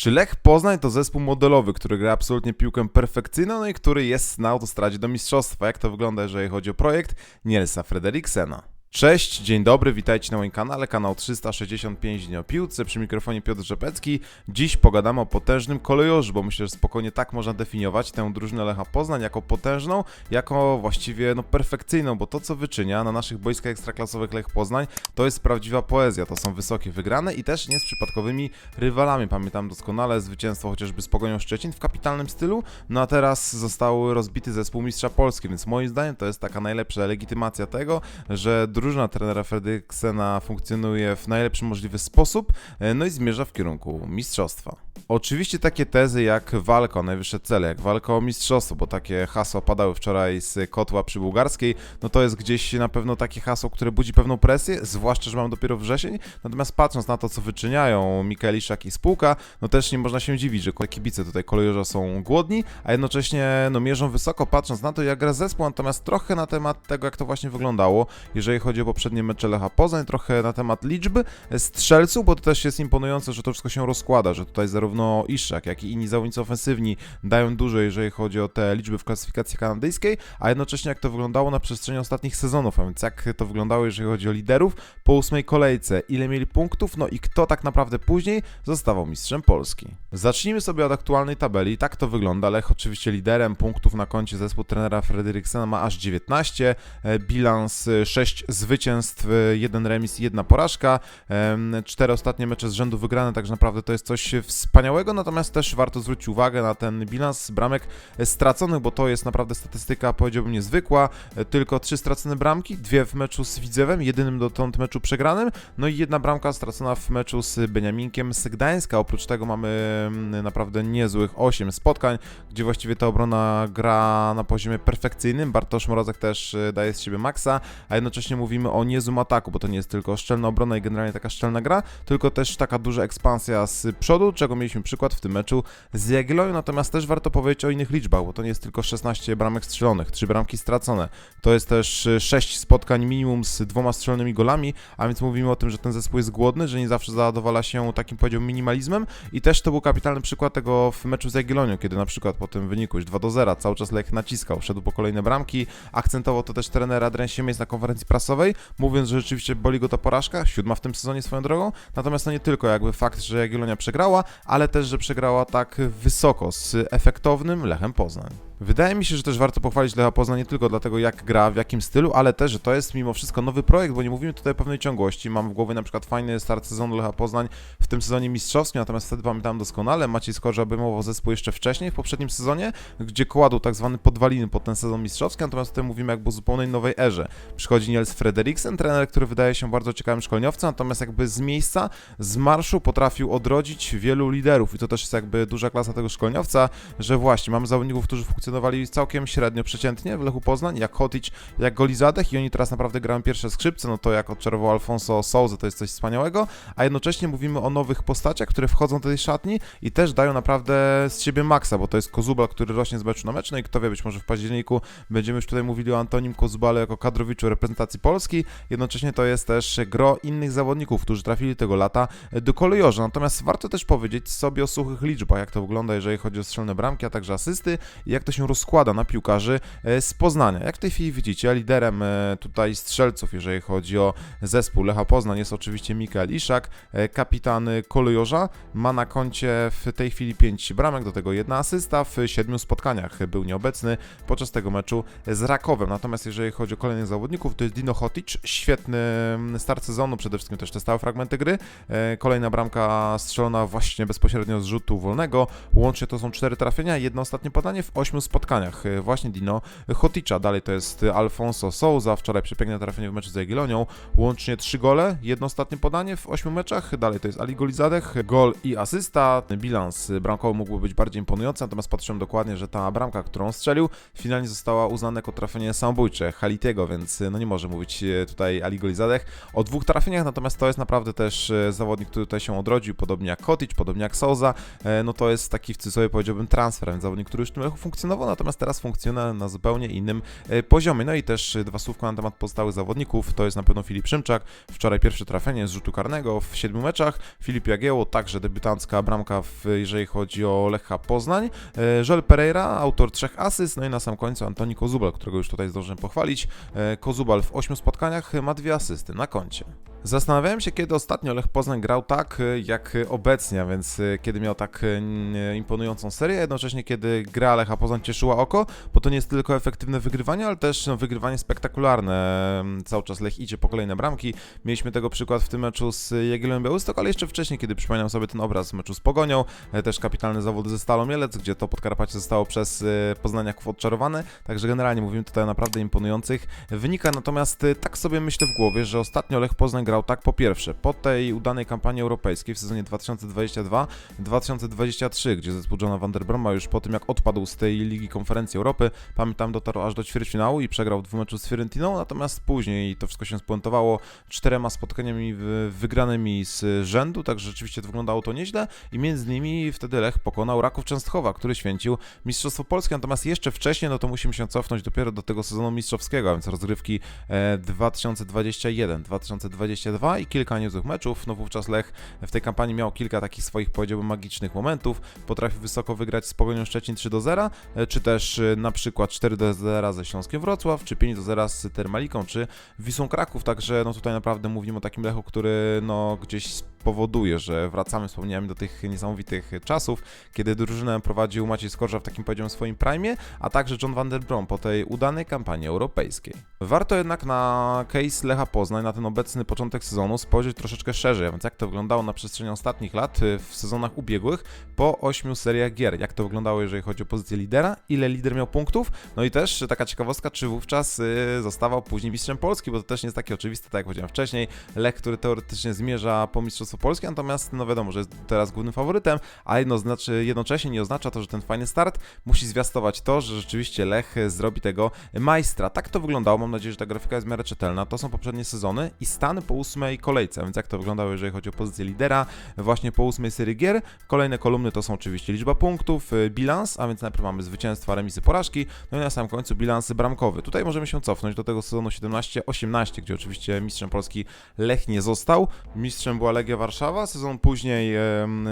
Czy Lech Poznań to zespół modelowy, który gra absolutnie piłkę perfekcyjną no i który jest na autostradzie do mistrzostwa? Jak to wygląda, jeżeli chodzi o projekt Nielsa Frederiksena? Cześć, dzień dobry, witajcie na moim kanale, kanał 365 dni o piłce, przy mikrofonie Piotr Rzepecki. Dziś pogadamy o potężnym kolejorzu, bo myślę, że spokojnie tak można definiować tę drużynę Lecha Poznań jako potężną, jako właściwie no, perfekcyjną, bo to co wyczynia na naszych boiskach ekstraklasowych Lech Poznań to jest prawdziwa poezja, to są wysokie wygrane i też nie z przypadkowymi rywalami. Pamiętam doskonale zwycięstwo chociażby z Pogonią Szczecin w kapitalnym stylu, no a teraz został rozbity zespół Mistrza Polski, więc moim zdaniem to jest taka najlepsza legitymacja tego, że drużyna trenera Fredriksena funkcjonuje w najlepszy możliwy sposób, e, no i zmierza w kierunku mistrzostwa. Oczywiście takie tezy jak walka o najwyższe cele, jak walka o mistrzostwo, bo takie hasła padały wczoraj z kotła przy bułgarskiej, no to jest gdzieś na pewno takie hasło, które budzi pewną presję, zwłaszcza, że mamy dopiero wrzesień, natomiast patrząc na to, co wyczyniają Mikeliszak i spółka, no też nie można się dziwić, że kibice tutaj kolejorza są głodni, a jednocześnie no mierzą wysoko, patrząc na to, jak gra zespół, natomiast trochę na temat tego, jak to właśnie wyglądało, jeżeli chodzi o poprzednie mecze Lecha Poznań, trochę na temat liczby strzelców, bo to też jest imponujące, że to wszystko się rozkłada, że tutaj zarówno Iszak, jak i inni zawodnicy ofensywni dają dużo, jeżeli chodzi o te liczby w klasyfikacji kanadyjskiej, a jednocześnie jak to wyglądało na przestrzeni ostatnich sezonów, a więc jak to wyglądało, jeżeli chodzi o liderów? Po ósmej kolejce, ile mieli punktów, no i kto tak naprawdę później zostawał mistrzem Polski. Zacznijmy sobie od aktualnej tabeli, tak to wygląda, Lech oczywiście liderem punktów na koncie zespół trenera Frederiksena ma aż 19, e, bilans 6 zwycięstw, 1 remis i 1 porażka, cztery ostatnie mecze z rzędu wygrane, także naprawdę to jest coś wspaniałego, natomiast też warto zwrócić uwagę na ten bilans bramek straconych, bo to jest naprawdę statystyka, powiedziałbym, niezwykła, E, tylko trzy stracone bramki, dwie w meczu z Widzewem, jedynym dotąd meczu przegranym, no i jedna bramka stracona w meczu z Beniaminkiem z Gdańska, oprócz tego mamy naprawdę niezłych 8 spotkań, gdzie właściwie ta obrona gra na poziomie perfekcyjnym, Bartosz Mrozek też e, daje z siebie maksa, a jednocześnie mówimy o niezłym ataku, bo to nie jest tylko szczelna obrona i generalnie taka szczelna gra, tylko też taka duża ekspansja z przodu, czego mieliśmy przykład w tym meczu z Jagiellonią, natomiast też warto powiedzieć o innych liczbach, bo to nie jest tylko 16 bramek strzelonych, 3 bramki stracone, to jest też 6 spotkań minimum z dwoma strzelonymi golami, a więc mówimy o tym, że ten zespół jest głodny, że nie zawsze zadowala się takim powiedziałbym minimalizmem. I też to był kapitalny przykład tego w meczu z Jagiellonią, kiedy na przykład po tym wyniku już 2 do 0 cały czas Lech naciskał, szedł po kolejne bramki, akcentował to też trener Adrian Siemiec na konferencji prasowej, mówiąc, że rzeczywiście boli go ta porażka, siódma w tym sezonie swoją drogą, natomiast to nie tylko jakby fakt, że Jagiellonia przegrała, ale też, że przegrała tak wysoko z efektownym Lechem Poznań. Wydaje mi się, że też warto pochwalić Lecha Poznań nie tylko dlatego, jak gra, w jakim stylu, ale też, że to jest mimo wszystko nowy projekt, bo nie mówimy tutaj o pewnej ciągłości. Mam w głowie na przykład fajny start sezonu Lecha Poznań w tym sezonie mistrzowskim, natomiast wtedy pamiętam doskonale, Maciej Skorża obejmował zespół jeszcze wcześniej, w poprzednim sezonie, gdzie kładł tak zwany podwaliny pod ten sezon mistrzowski, natomiast tutaj mówimy jakby o zupełnej nowej erze. Przychodzi Niels Frederiksen, trener, który wydaje się bardzo ciekawym szkoleniowcem, natomiast jakby z miejsca, z marszu potrafił odrodzić wielu liderów i to też jest jakby duża klasa tego szkoleniowca, że właśnie mamy zawodników, którzy funkcjonowali całkiem średnio, przeciętnie w Lechu Poznań, jak Hotić, jak Golizadech i oni teraz naprawdę grają pierwsze skrzypce, no to jak odczarował Alfonso Souza, to jest coś wspaniałego, a jednocześnie mówimy o nowych postaciach, które wchodzą do tej szatni i też dają naprawdę z siebie maksa, bo to jest Kozubal, który rośnie z meczu na mecz, no i kto wie, być może w październiku będziemy już tutaj mówili o Antonim Kozubalu jako kadrowiczu reprezentacji Polski, jednocześnie to jest też gro innych zawodników, którzy trafili tego lata do kolejorza, natomiast warto też powiedzieć sobie o suchych liczbach, jak to wygląda, jeżeli chodzi o strzelne bramki, a także asysty i jak to się rozkłada na piłkarzy e, z Poznania. Jak w tej chwili widzicie, liderem e, tutaj strzelców, jeżeli chodzi o zespół Lecha Poznań jest oczywiście Mikael Iszak, e, kapitan kolejorza, ma na koncie w tej chwili 5 bramek, do tego jedna asysta, w 7 spotkaniach był nieobecny podczas tego meczu z Rakowem. Natomiast jeżeli chodzi o kolejnych zawodników, to jest Dino Hotic, świetny start sezonu, przede wszystkim też te stałe fragmenty gry, kolejna bramka strzelona właśnie bezpośrednio z rzutu wolnego, łącznie to są 4 trafienia, jedno ostatnie podanie w 8 spotkaniach, właśnie Dino Hoticza, dalej to jest Alfonso Souza, wczoraj przepiękne trafienie w meczu z Jagiellonią, łącznie 3 gole, jedno ostatnie podanie w 8 meczach, dalej to jest Ali Golizadech, gol i asysta, bilans bramkowy mógłby być bardziej imponujący, natomiast patrzyłem dokładnie, że ta bramka, którą strzelił, finalnie została uznana jako trafienie samobójcze Halitiego, więc no nie może mówić tutaj Ali Golizadech o dwóch trafieniach, natomiast to jest naprawdę też zawodnik, który tutaj się odrodził, podobnie jak Kotic, podobnie jak Souza, e, no to jest taki w cudzysłowie powiedziałbym transfer, więc zawodnik, który już w tym Lechu funkcjonował, natomiast teraz funkcjonuje na zupełnie innym e, poziomie. No i też e, dwa słówka na temat pozostałych zawodników, to jest na pewno Filip Szymczak, wczoraj pierwsze trafienie z rzutu karnego w siedmiu meczach, Filip Jagieło, także debiutancka bramka, w, jeżeli chodzi o Lecha Poznań, e, Joel Pereira, autor trzech asyst, no i na sam końcu Antoni Kozubal, którego już tutaj zdążyłem pochwalić. E, Kozubal w ośmiu spotkaniach ma dwie asysty na koncie. Zastanawiałem się, kiedy ostatnio Lech Poznań grał tak, e, jak obecnie, a więc e, kiedy miał tak imponującą serię, jednocześnie kiedy gra Lecha Poznań cieszyła oko, bo to nie jest tylko efektywne wygrywanie, ale też no, wygrywanie spektakularne. Cały czas Lech idzie po kolejne bramki. Mieliśmy tego przykład w tym meczu z Jagiellonią Białystok, ale jeszcze wcześniej, kiedy przypominam sobie ten obraz meczu z Pogonią, e, też kapitalne zawody ze Stalą Mielec, gdzie to Podkarpacie zostało przez e, Poznaniaków odczarowane, także generalnie mówimy tutaj o naprawdę imponujących wynikach, natomiast e, tak sobie myślę w głowie, że ostatnio Lech Poznań grał tak po pierwsze, po tej udanej kampanii europejskiej w sezonie 2022-2023, gdzie zespół Johna van der Broma już po tym jak odpadł z tej Ligi Konferencji Europy, pamiętam dotarł aż do ćwierćfinału i przegrał w dwóch meczu z Fiorentiną, natomiast później to wszystko się spuentowało czterema spotkaniami wygranymi z rzędu, także rzeczywiście wyglądało to nieźle i między nimi wtedy Lech pokonał Raków Częstochowa, który święcił Mistrzostwo Polskie, natomiast jeszcze wcześniej, no to musimy się cofnąć dopiero do tego sezonu mistrzowskiego, a więc rozgrywki e, 2021-2022 22 i kilka niezłych meczów. No wówczas Lech w tej kampanii miał kilka takich swoich, powiedziałbym, magicznych momentów. Potrafił wysoko wygrać z Pogonią Szczecin 3 do 0, e, czy też e, na przykład 4 do 0 ze Śląskiem Wrocław, czy 5 do 0 z Termaliką, czy Wisłą Kraków. Także no tutaj naprawdę mówimy o takim Lechu, który no gdzieś powoduje, że wracamy, wspomniałem, do tych niesamowitych czasów, kiedy drużynę prowadził Maciej Skorża w takim powiedziałem swoim prime, a także John van der Brom po tej udanej kampanii europejskiej. Warto jednak na case Lecha Poznań, na ten obecny początek sezonu spojrzeć troszeczkę szerzej, więc jak to wyglądało na przestrzeni ostatnich lat y, w sezonach ubiegłych po ośmiu seriach gier, jak to wyglądało jeżeli chodzi o pozycję lidera, ile lider miał punktów, no i też taka ciekawostka, czy wówczas y, zostawał później mistrzem Polski, bo to też nie jest takie oczywiste, tak jak powiedziałem wcześniej, Lech, który teoretycznie zmierza po Mistrzostwo Polskie, natomiast no wiadomo, że jest teraz głównym faworytem, a jedno znaczy, jednocześnie nie oznacza to, że ten fajny start musi zwiastować to, że rzeczywiście Lech zrobi tego majstra. Tak to wyglądało, mam nadzieję, że ta grafika jest w miarę czytelna. To są poprzednie sezony i stany po ósmej kolejce, więc jak to wyglądało, jeżeli chodzi o pozycję lidera, właśnie po ósmej serii gier. Kolejne kolumny to są oczywiście liczba punktów, y, bilans, a więc najpierw mamy zwycięstwa, remisy, porażki, no i na samym końcu bilans bramkowy. Tutaj możemy się cofnąć do tego sezonu 17-18, gdzie oczywiście mistrzem Polski Lech nie został. Mistrzem była Legia Warszawa, sezon później,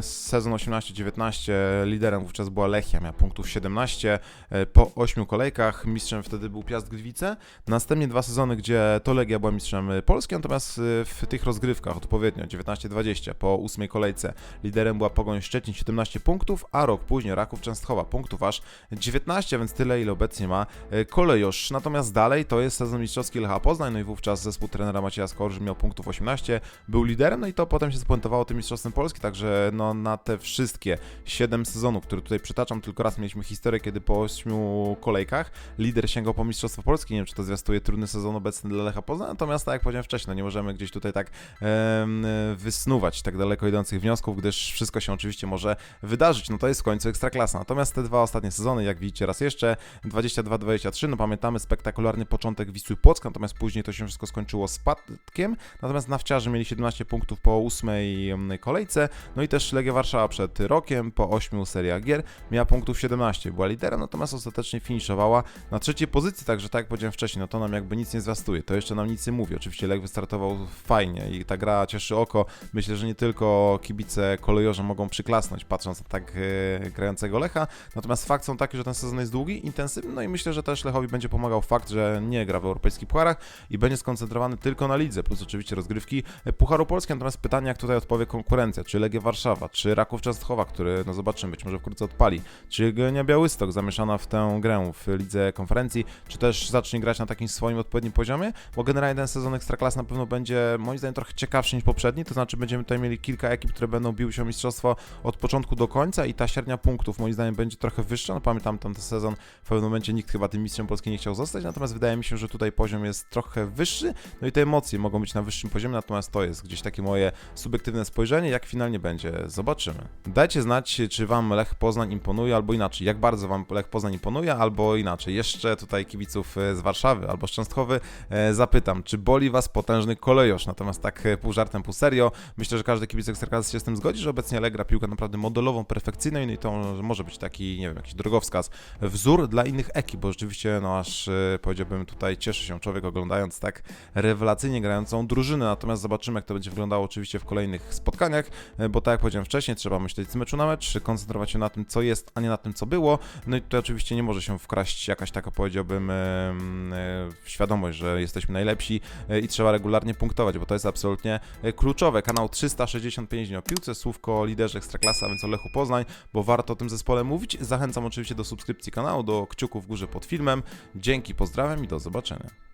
sezon 18-19, liderem wówczas była Lechia, miała punktów 17 e, po 8 kolejkach. Mistrzem wtedy był Piast Gliwice. Następnie dwa sezony, gdzie to Legia była mistrzem e, Polski, natomiast e, w tych rozgrywkach odpowiednio 19-20 po 8 kolejce liderem była Pogoń Szczecin 17 punktów, a rok później Raków Częstochowa punktów aż 19, więc tyle ile obecnie ma Kolejosz. Natomiast dalej to jest sezon mistrzowski Lecha Poznań, no i wówczas zespół trenera Macieja Skorzy miał punktów 18, był liderem, no i to potem się spuentowało tym mistrzostwem Polski, także no na te wszystkie 7 sezonów, które tutaj przytaczam, tylko raz mieliśmy historię, kiedy po 8 kolejkach lider sięgał po mistrzostwo Polski, nie wiem czy to zwiastuje trudny sezon obecny dla Lecha Poznań, natomiast tak jak powiedziałem wcześniej, no nie możemy gdzieś tutaj tak em, wysnuwać tak daleko idących wniosków, gdyż wszystko się oczywiście może wydarzyć, no to jest w końcu Ekstraklasa. Natomiast te dwa ostatnie sezony, jak widzicie raz jeszcze, 22-23, no pamiętamy spektakularny początek Wisły Płock, natomiast później to się wszystko skończyło spadkiem, natomiast nawciarze mieli 17 punktów po ósmej em, kolejce, no i też Legia Warszawa przed rokiem, po 8 seriach gier, miała punktów 17, była liderem, natomiast ostatecznie finiszowała na trzeciej pozycji, także tak jak powiedziałem wcześniej, no to nam jakby nic nie zwiastuje, to jeszcze nam nic nie mówi. Oczywiście Lech wystartował fajnie i ta gra cieszy oko. Myślę, że nie tylko kibice kolejorze mogą przyklasnąć patrząc na tak e, grającego Lecha, natomiast fakt są taki, że ten sezon jest długi, intensywny, no i myślę, że też Lechowi będzie pomagał fakt, że nie gra w europejskich pucharach i będzie skoncentrowany tylko na lidze, plus oczywiście rozgrywki e, Pucharu Polski, natomiast pytanie, jak tutaj odpowie konkurencja, czy Legia Warszawa, czy Raków Częstochowa, który, no zobaczymy, być może wkrótce odpali, czy Genia Białystok zamieszana w tę grę w lidze konferencji, czy też zacznie grać na takim swoim odpowiednim poziomie, bo generalnie ten sezon Ekstraklas na pewno będzie moim zdaniem trochę ciekawszy niż poprzedni, to znaczy będziemy tutaj mieli kilka ekip, które będą biły się o mistrzostwo od początku do końca i ta średnia punktów moim zdaniem będzie trochę wyższa, no pamiętam tam ten sezon, w pewnym momencie nikt chyba tym mistrzem Polski nie chciał zostać, natomiast wydaje mi się, że tutaj poziom jest trochę wyższy, no i te emocje mogą być na wyższym poziomie, natomiast to jest gdzieś takie moje subiektywne spojrzenie, jak finalnie będzie, zobaczymy. Dajcie znać, czy Wam Lech Poznań imponuje, albo inaczej, jak bardzo Wam Lech Poznań imponuje, albo inaczej. Jeszcze tutaj kibiców e, z Warszawy albo z e, zapytam, czy boli Was potężny kolejosz? Natomiast tak e, pół żartem, pół serio, myślę, że każdy kibic Ekstraklasy się z tym zgodzi, że obecnie Lech gra piłkę naprawdę modelową, perfekcyjną i to może być taki, nie wiem, jakiś drogowskaz, wzór dla innych ekip, bo rzeczywiście, no aż powiedziałbym tutaj cieszy się człowiek oglądając tak rewelacyjnie grającą drużynę, natomiast zobaczymy jak to będzie wyglądało oczywiście w kolejnych spotkaniach, e, bo tak jak powiedziałem wcześniej, trzeba myśleć z meczu na mecz, koncentrować się na tym co jest, a nie na tym co było, no i tutaj oczywiście nie może się wkraść jakaś taka powiedziałbym e, świadomość, że jesteśmy najlepsi e, i trzeba regularnie punktować, bo to jest absolutnie kluczowe. Kanał 365 dni o piłce, słówko o liderze Ekstraklasa, a więc o Lechu Poznań, bo warto o tym zespole mówić. Zachęcam oczywiście do subskrypcji kanału, do kciuków w górze pod filmem. Dzięki, pozdrawiam i do zobaczenia.